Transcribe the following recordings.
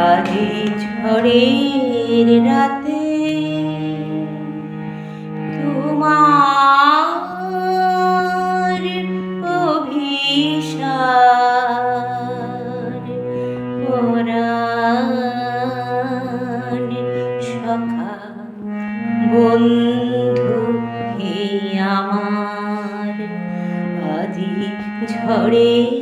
আরে ঝড়ের রাতে তোমার অভিসার পরাণ সখা বন্ধু আমার আজি ঝড়ের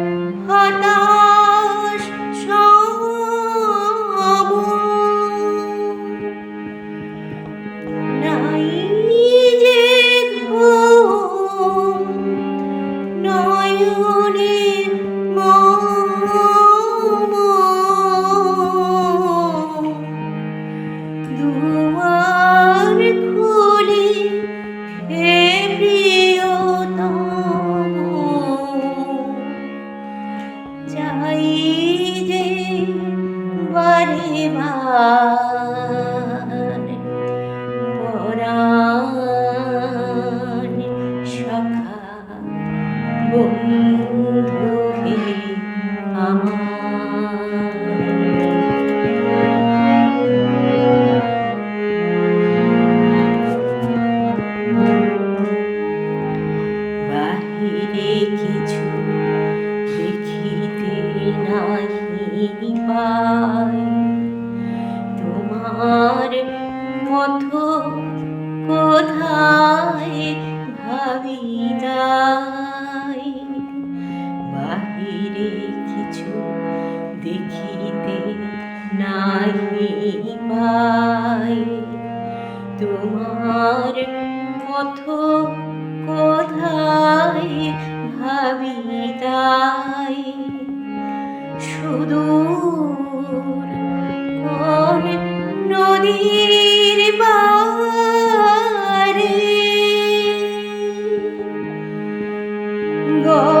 চাই যে বারে বার নাহি পাই তোমার মতো কোথায় ভাবি যাই? বাহিরে কিছু দেখিতে নাহি পাই। তোমার পথ নদীর বারে। গহন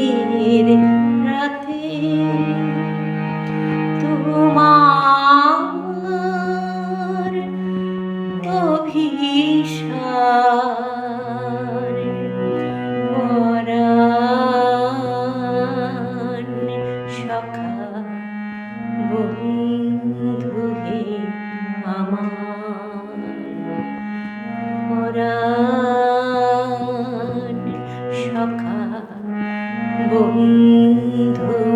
Bundhu.